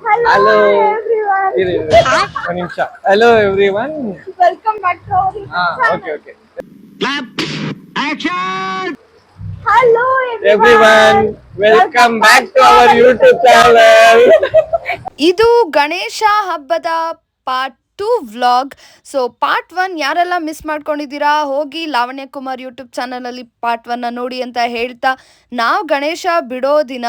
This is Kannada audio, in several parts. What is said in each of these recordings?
Hello, everyone. ಇರಿ, ಇರಿ. ಒಂದ್ ನಿಮಿಷ. Hello every one welcome back to our okay okay hello every one welcome back to our YouTube channel ಇದು ಗಣೇಶ ಹಬ್ಬದ part two vlog. So part one ಯಾರೆಲ್ಲ ಮಿಸ್ ಮಾಡ್ಕೊಂಡಿದ್ದೀರಾ, ಹೋಗಿ ಲಾವಣ್ಯ ಕುಮಾರ್ ಯೂಟ್ಯೂಬ್ ಚಾನಲಲ್ಲಿ ಪಾರ್ಟ್ ಒನ್ನ ನೋಡಿ ಅಂತ ಹೇಳ್ತಾ, ನಾವು ಗಣೇಶ ಬಿಡೋ ದಿನ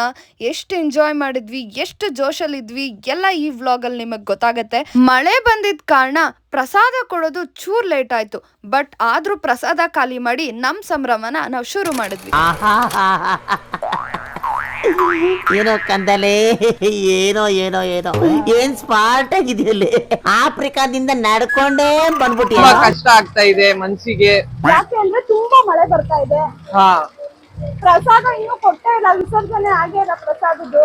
ಎಷ್ಟು ಎಂಜಾಯ್ ಮಾಡಿದ್ವಿ, ಎಷ್ಟು ಜೋಶಲ್ಲಿದ್ವಿ, ಎಲ್ಲ ಈ ವ್ಲಾಗಲ್ಲಿ ನಿಮಗೆ ಗೊತ್ತಾಗತ್ತೆ. ಮಳೆ ಬಂದಿದ್ದ ಕಾರಣ ಪ್ರಸಾದ ಕೊಡೋದು ಚೂರ್ ಲೇಟ್ ಆಯ್ತು ಬಟ್ ಆದ್ರೂ ಪ್ರಸಾದ ಖಾಲಿ ಮಾಡಿ ನಮ್ಮ ಸಂಭ್ರಮನ ನಾವು ಶುರು ಮಾಡಿದ್ವಿ. ಏನೋ ಕಂದಲೆ ಏನೋ ಏನೋ ಏನೋ. ಏನ್ ಸ್ಮಾರ್ಟ್ ಆಗಿದೆಯಲ್ಲಿ ಆಫ್ರಿಕಾದಿಂದ ನಡ್ಕೊಂಡೇ ಬಂದ್ಬಿಟ್ಟಿ ತುಂಬಾ ಕಷ್ಟ ಆಗ್ತಾ ಇದೆ ಮನ್ಸಿಗೆ. ಯಾಕೆ ಅಂದ್ರೆ ತುಂಬಾ ಮಳೆ ಬರ್ತಾ ಇದೆ. ಹಾ. ಪ್ರಸಾದ ಇನ್ನೂ ಕೊಟ್ಟೇ ಇಲ್ಲ ವಿಸರ್ಜನೆ ಆಗೇ ಇಲ್ಲ ಪ್ರಸಾದದ್ದು.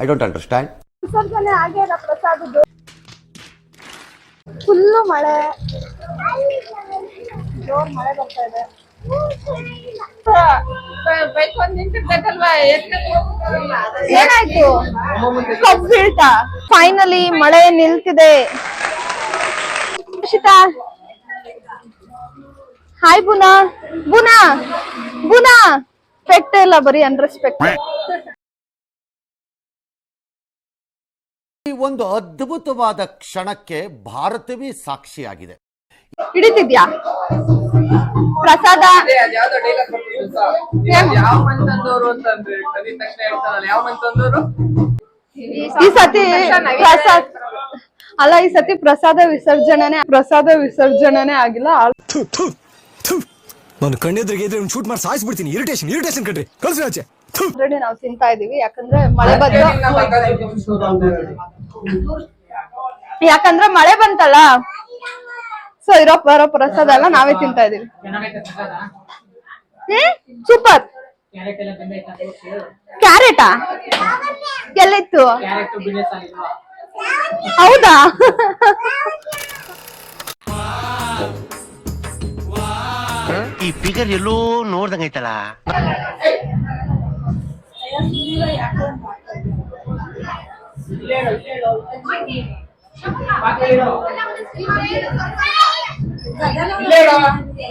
ಐ ಡೋಂಟ್ ಅಂಡರ್ಸ್ಟ್ಯಾಂಡ್ ವಿಸರ್ಜನೆ ಆಗೇ ಇಲ್ಲ ಪ್ರಸಾದದ್ದು. ಫುಲ್ಲು ಮಳೆ. ಜೋರ್ ಮಳೆ ಬರ್ತಾ ಇದೆ. ಏನಾಯ್ತು? ಕಬ್ಬ್ ಬೀಳ್ತಾ ಫೈನಲಿ ಮಳೆ ನಿಲ್ತಿದೆ. ಶಿತಾ ಹಾಯ್ ಬುನಾ. ಬುನಾ ಬುನಾ. ಪೆಟ್ಟ ಇಲ್ಲ ಬರೀ ಅನ್ರೆಸ್ಪೆಕ್ಟ್ ಈ ಒಂದು ಅದ್ಭುತವಾದ ಕ್ಷಣಕ್ಕೆ ಭಾರತವೇ ಸಾಕ್ಷಿಯಾಗಿದೆ. ಹಿಡಿತಿದ್ಯಾ? ಪ್ರಸಾದ ಯಾವ ಅಂತಂದ್ರೆ ತಕ್ಷಣ ಹೇಳ್ತಾರಲ್ಲ ಯಾವ ಈ ಸತಿ ಪ್ರಸಾದ ಅಲ್ಲ ಈ ಸತಿ ಪ್ರಸಾದ ವಿಸರ್ಜನೆ ಪ್ರಸಾದ ವಿಸರ್ಜನೆ ಆಗಿಲ್ಲ. ನಾನು ಕಣ್ಣೆದ್ರಿಗೆ ಇದ್ರೆ ಶೂಟ್ ಮಾಡಿ ಸಾಯಿಸ್ಬಿಡ್ತೀನಿ. ಇರಿಟೇಷನ್ ಇರಿಟೇಷನ್ ಕಣ್ರಿ. ಕಳ್ಸಿ ಆಚೆ. ಆಲ್ರೆಡಿ ನಾವು ತಿಂತಾ ಇದೀವಿ. ಯಾಕಂದ್ರೆ ಮಳೆ ಬಂದ್ರೆ ಯಾಕಂದ್ರೆ ಮಳೆ ಬಂತಲ್ಲ? ಸೊ ಇರೋ ಬರೋ ಪ್ರಸಾದ ಎಲ್ಲ ನಾವೇ ತಿಂತಾ ಇದೀವಿ ಹ್ಮ್? ಸೂಪರ್. ಕ್ಯಾರೆಟಾ ಎಲ್ಲಿತ್ತು? ಹೌದಾ? ಈ ಫಿಗರ್ ಎಲ್ಲೋ ನೋಡ್ದಂಗೈತಲ್ಲ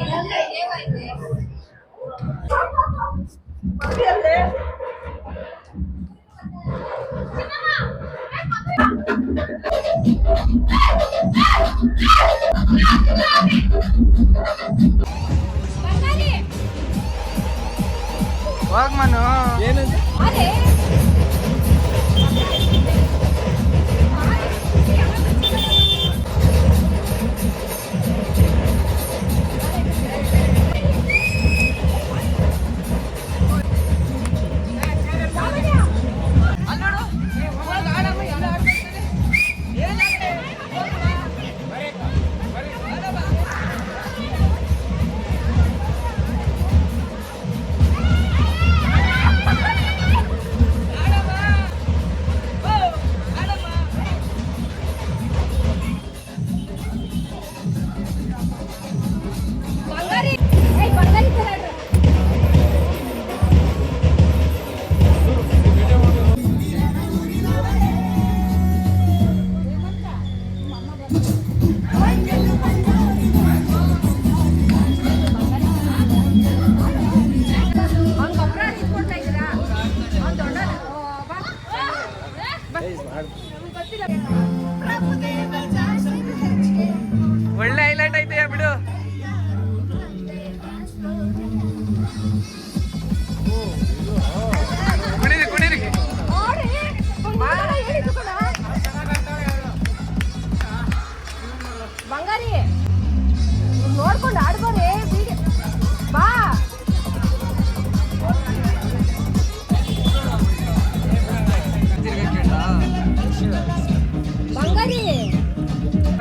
ಒಳ್ಳೆ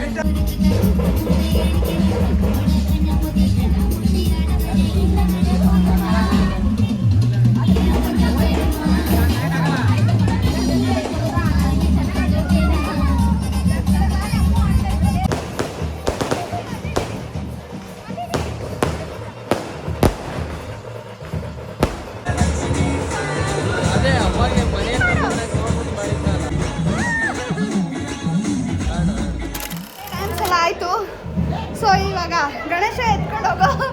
ఏంటో ಸೊ ಇವಾಗ ಗಣೇಶ ಎತ್ಕೊಂಡು ಹೋಗೋ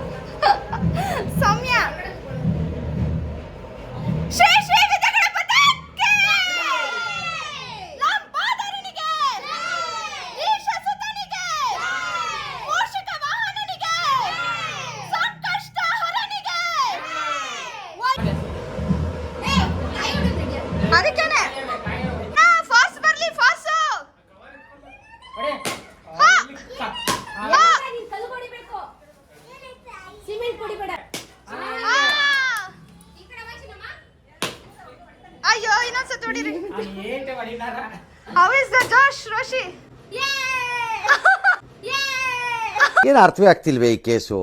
ಏನು ಅರ್ಥವೇ ಆಗ್ತಿಲ್ವೇ ಈ ಕೇಸು?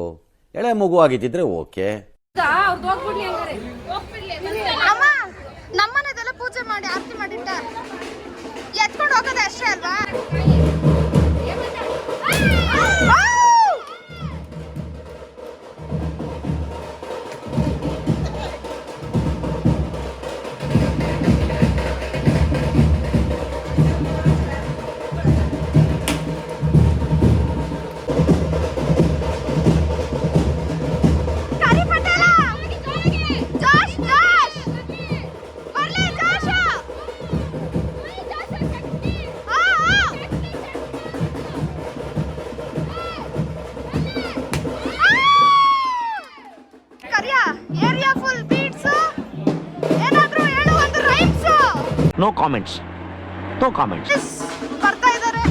ಎಳೆ ಮಗು ಆಗಿದ್ದಿದ್ರೆ ಓಕೆ. ನಮ್ಮನೆದೆಲ್ಲ ಪೂಜೆ ಮಾಡಿ ಆರತಿ ಮಾಡಿಟ್ಟ ಎತ್ಕೊಂಡು ಹೋಗೋದು ಅಷ್ಟೇ ಅಲ್ವಾ? ನೋ ಕಾಮೆಂಟ್ಸ್ ನೋ ಕಾಮೆಂಟ್ಸ್ ಬರ್ತಾ ಇದ್ದಾರೆ.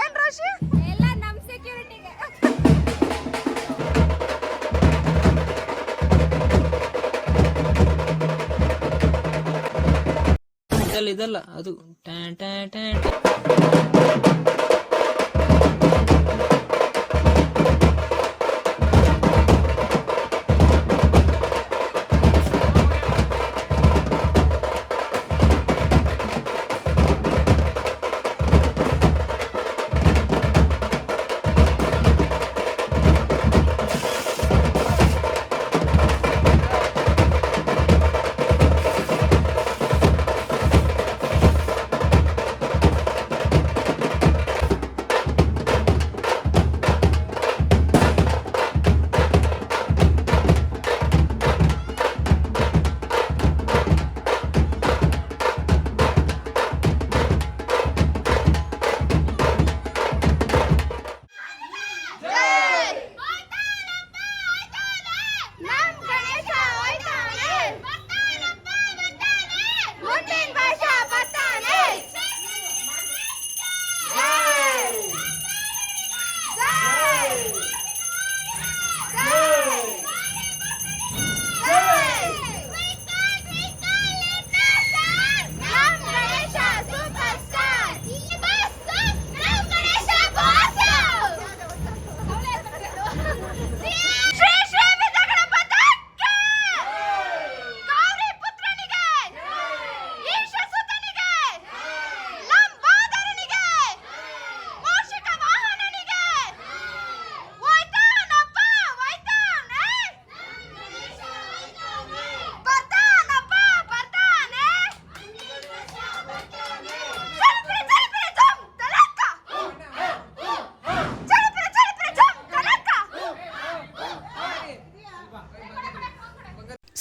ಏನ್ ರೋಶಿ? ಎಲ್ಲ ನಮ್ ಸೆಕ್ಯೂರಿಟಿಗೆ. ಇದಲ್ಲ ಇದಲ್ಲ ಅದು. ಟ್ಯಾನ್ ಟ್ಯಾನ್ ಟ್ಯಾನ್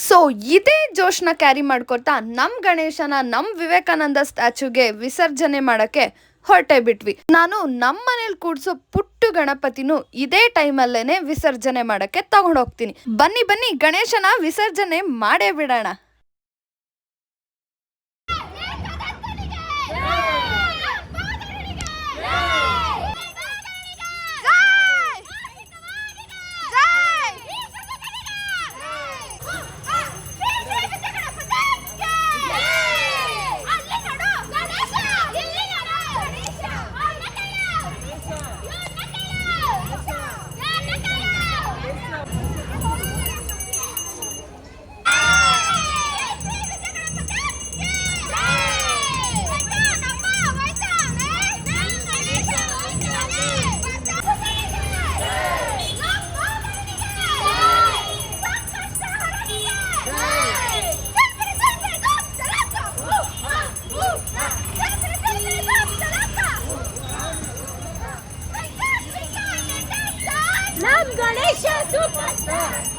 ಸೊ ಇದೇ ಜೋಶ್ನ ಕ್ಯಾರಿ ಮಾಡ್ಕೊಳ್ತಾ ನಮ್ಮ ಗಣೇಶನ ನಮ್ಮ ವಿವೇಕಾನಂದ ಸ್ಟ್ಯಾಚ್ಯೂಗೆ ವಿಸರ್ಜನೆ ಮಾಡಕ್ಕೆ ಹೊರಟೆ ಬಿಟ್ವಿ. ನಾನು ನಮ್ಮ ಮನೇಲಿ ಕೂಡ್ಸೋ ಪುಟ್ಟು ಗಣಪತಿನೂ ಇದೇ ಟೈಮಲ್ಲೇನೆ ವಿಸರ್ಜನೆ ಮಾಡಕ್ಕೆ ತಗೊಂಡೋಗ್ತೀನಿ ಬನ್ನಿ ಬನ್ನಿ ಗಣೇಶನ ವಿಸರ್ಜನೆ ಮಾಡೇ ಬಿಡೋಣ. Chupa, chupa.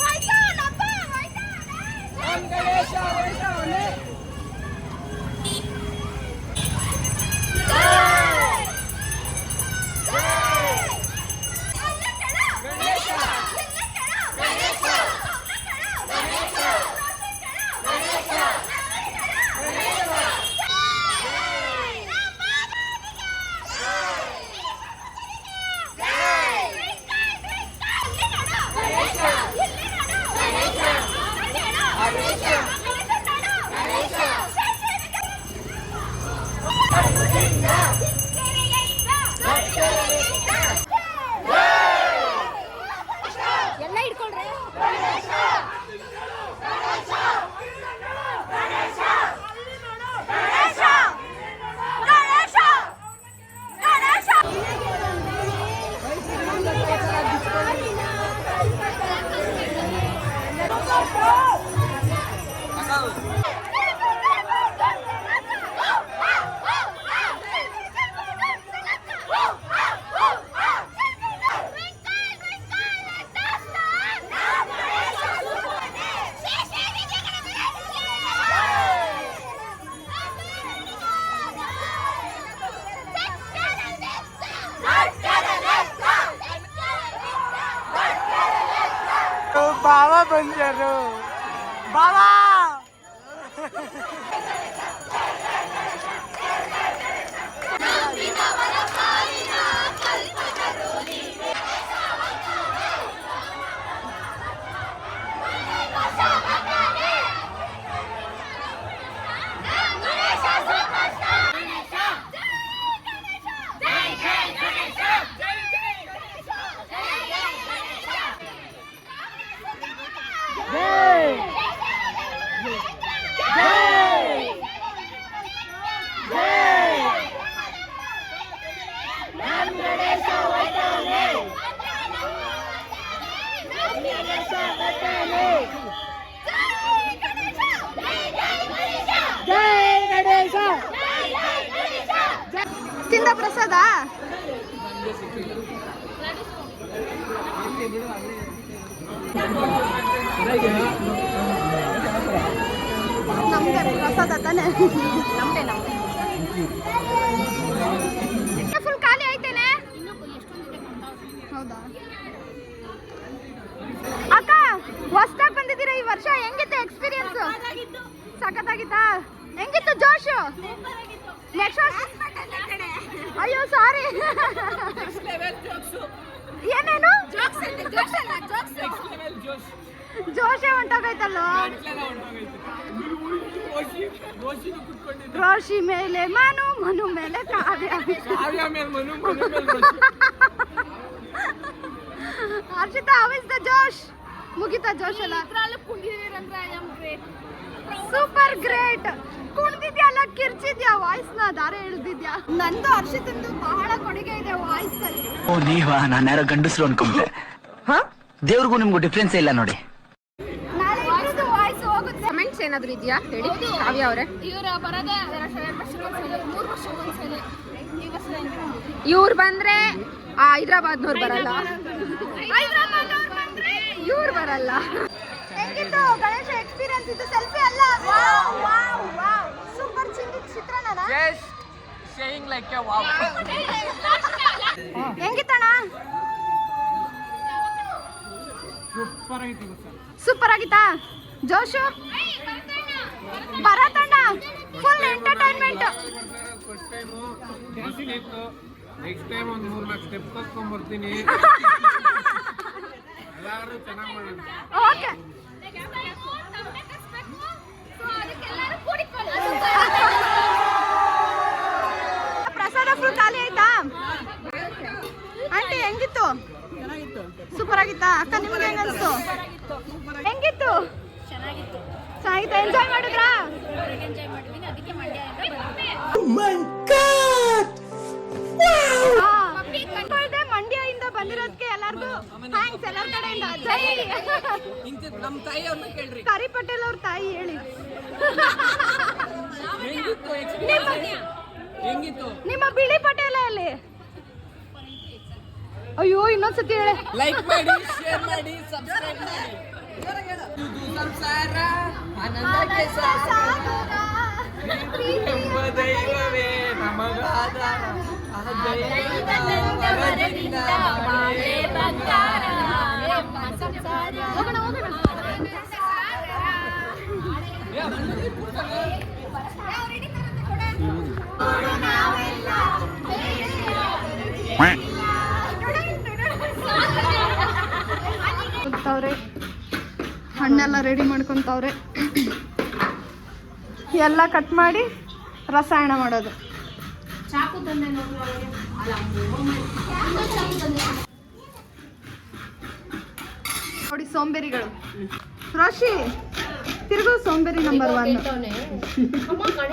ತಿಂದ ಪ್ರಸಾದ? ನಮ್ಗೆ ಪ್ರಸಾದ ತಾನೆ. ನಮ್ದೇ ನಮ್ದೇ ಫುಲ್ ಖಾಲಿ ಆಯ್ತೇನೆ? ಹೌದಾ? ಅಕ್ಕ ಹೊಸ್ದಾಗ್ ಬಂದಿದ್ದೀರಾ ಈ ವರ್ಷ? ಹೆಂಗಿತ್ತು ಎಕ್ಸ್ಪೀರಿಯನ್ಸ್ ಸಖತ್ತಾಗಿತ್ತಾ ಹೆಂಗಿತ್ತು ಜೋಶು? ನೆಕ್ಸ್ಟ್ ಅಯ್ಯೋ ಸಾರಿ ಏನೇನು? ಜೋಶೆ ಹೊಂಟೋಗೈತಲ್ಲೋ ರೋಷಿ ಮೇಲೆ ಮನು ಮನು ಮೇಲೆ ಕಾವ್ಯ. ಹರ್ಷಿತಾ ಇಸ್ ದ ಜೋಶ್? ಮುಗಿತಾ ಜೋಶ್ ಎಲ್ಲ ಸೂಪರ್ ಗ್ರೇಟ್ ಕುಣ್ದಿದ್ಯಲ್ಲ ಕಿರ್ಚಿದ್ಯಾ ವಾಯ್ಸ್ನ ದಾರ ಎಳ್ದಿದ್ಯಾ ನಂದು ಹರ್ಷಿತಂದು ಬಹಳ ಕೊಡುಗೆ ಇದೆ ವಾಯ್ಸ್ ಅಲ್ಲಿ ಓ ನೀವಾ ನಾನು ಯಾರೋ ಗಂಡಸ್ರು ಅನ್ಕೊಂಡೆ ದೇವ್ರಿಗೂ ನಿಮ್ಗೂ ಡಿಫ್ರೆನ್ಸ್ ಇಲ್ಲ ನೋಡಿ. ನಾಳೆ ಇಬ್ರದ್ದು ವಾಯ್ಸ್ ಹೋಗುತ್ತೆ. ಕಮೆಂಟ್ಸ್ ಏನಾದ್ರು ಇದೆಯಾ? ಹೇಳಿ ಕಾವ್ಯ ಅವರೇ. ಇವ್ರು ಬರೋದೇ ಮೂರು ವರ್ಷಕ್ಕೊಂದ್ಸಲಿ ಇವ್ರು ಬಂದ್ರೆ ಹೈದ್ರಾಬಾದ್ನವ್ರು ಬರಲ್ಲ. ಇವ್ರು ಬರಲ್ಲ. ಗಣೇಶ ಎಕ್ಸ್ಪೀರಿಯನ್ಸ್ ಇದು ಸೆಲ್ಫಿ ಅಲ್ಲ? ವಾವ್ ವಾವ್ ವಾವ್ ಸೂಪರ್ ಎ ವಾವ್ ಹೆಂಗಿತ್ತಣ್ಣ? ಸೂಪರ್ ಆಗಿತ್ತಾ ಜೋಶು? ಭರತಣ್ಣ? ಫುಲ್ ಎಂಟರ್ಟೈನ್ಮೆಂಟ್ ನೆಕ್ಸ್ಟ್ ಟೈಮ್ ಒಂದು ಮೂರ್ ನಾಲ್ಕು ಸ್ಟೆಪ್ ಕಲ್ತ್ಕೊಂಡ್ ಬರ್ತೀನಿ. ಎಲ್ಲಾರು ಚೆನ್ನಾಗ್ ಮಾಡೋಣ ಓಕೆ ಪ್ರಸಾದ ಫುಲ್ ಖಾಲಿ ಆಯ್ತಾ ಆಂಟಿ ಹೆಂಗಿತ್ತು ಸೂಪರ್ ಆಗಿತ್ತಾ ಅಕ್ಕ ನಿಮ್ಗೆ ಹೆಂಗ್ ಅನ್ಸ್ತು? ಹೆಂಗಿತ್ತು? ಚೆನ್ನಾಗಿತ್ತು. ಎಂಜಾಯ್ ಮಾಡಿದ್ರಾ? ಮಂಡ್ಯದಿಂದ ಬಂದಿರೋದಕ್ಕೆ ಎಲ್ಲಾರ್ಗು ಥ್ಯಾಂಕ್ಸ್ ಎಲ್ಲರ ಕಡೆಯಿಂದ. ಜೈ ನಮ್ ತಾಯಿ ಅವ್ರನ್ನ ಕೇಳ್ರಿ. ಕರಿ ಪಟೇಲ್ ಅವ್ರ ತಾಯಿ ಹೇಳಿ. ಹೆಂಗಿತ್ತು ನಿಮ್ಮ ಬಿಳಿ ಪಟೇಲ ಅಲ್ಲಿ ಅಯ್ಯೋ ಇನ್ನೊಂದ್ಸತಿ ಹೇಳಿ. ಲೈಕ್ ಮಾಡಿ ಶೇರ್ ಮಾಡಿ ಸಬ್ಸ್ಕ್ರೈಬ್ ಮಾಡಿ. ಎಂಬ ದೈವವೇ ನಮಗಾಧಾರ ಆ ದೈವದ ವರದಿಂದ ಬಾಳೆ ಹೋಗ್ತಾವ್ರೆ ಹಣ್ಣೆಲ್ಲ ರೆಡಿ ಮಾಡ್ಕೊಂತಾವ್ರೆ. ಎಲ್ಲ ಕಟ್ ಮಾಡಿ ರಸಾಯನ ಮಾಡೋದು. ನೋಡಿ ಸೋಂಬೇರಿಗಳು. ರಾಶಿ ತಿರುಗೋ ಸೋಂಬೇರಿ ನಂಬರ್ ಒನ್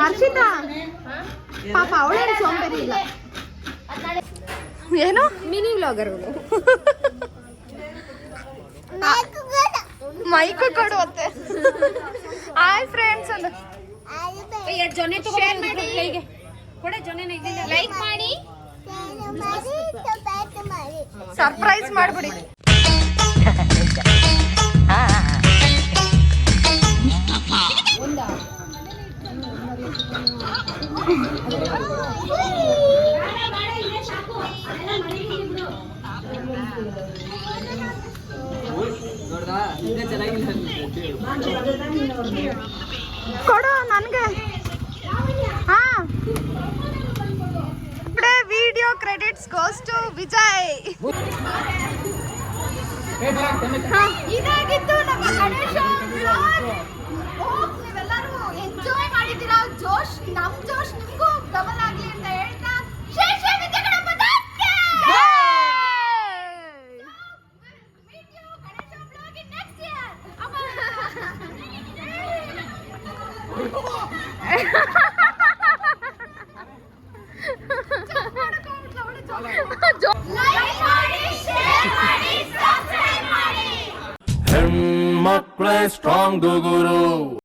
ಹರ್ಷಿತಾ ಪಾಪ ಅವಳೇನು ಸೋಂಬೇರಿ ಇಲ್ಲ. ಏನು? ಮಿನಿ ವ್ಲಾಗರ್ಗಳು ಮೈಕು ಕೊಡುವತ್ತೆ ಹಾಯ್ ಫ್ರೆಂಡ್ಸ್ ಅಂದ. ಜೊನೆ ಕೈಗೆ ಕೊಡೆ ಜೊನೆ ಲೈಕ್ ಮಾಡಿ. ಸರ್ಪ್ರೈಸ್ ಮಾಡ್ಬಿಡಿ. ಕೊಡು ನನಗೆ. ಹಾ. Video credits goes to Vijay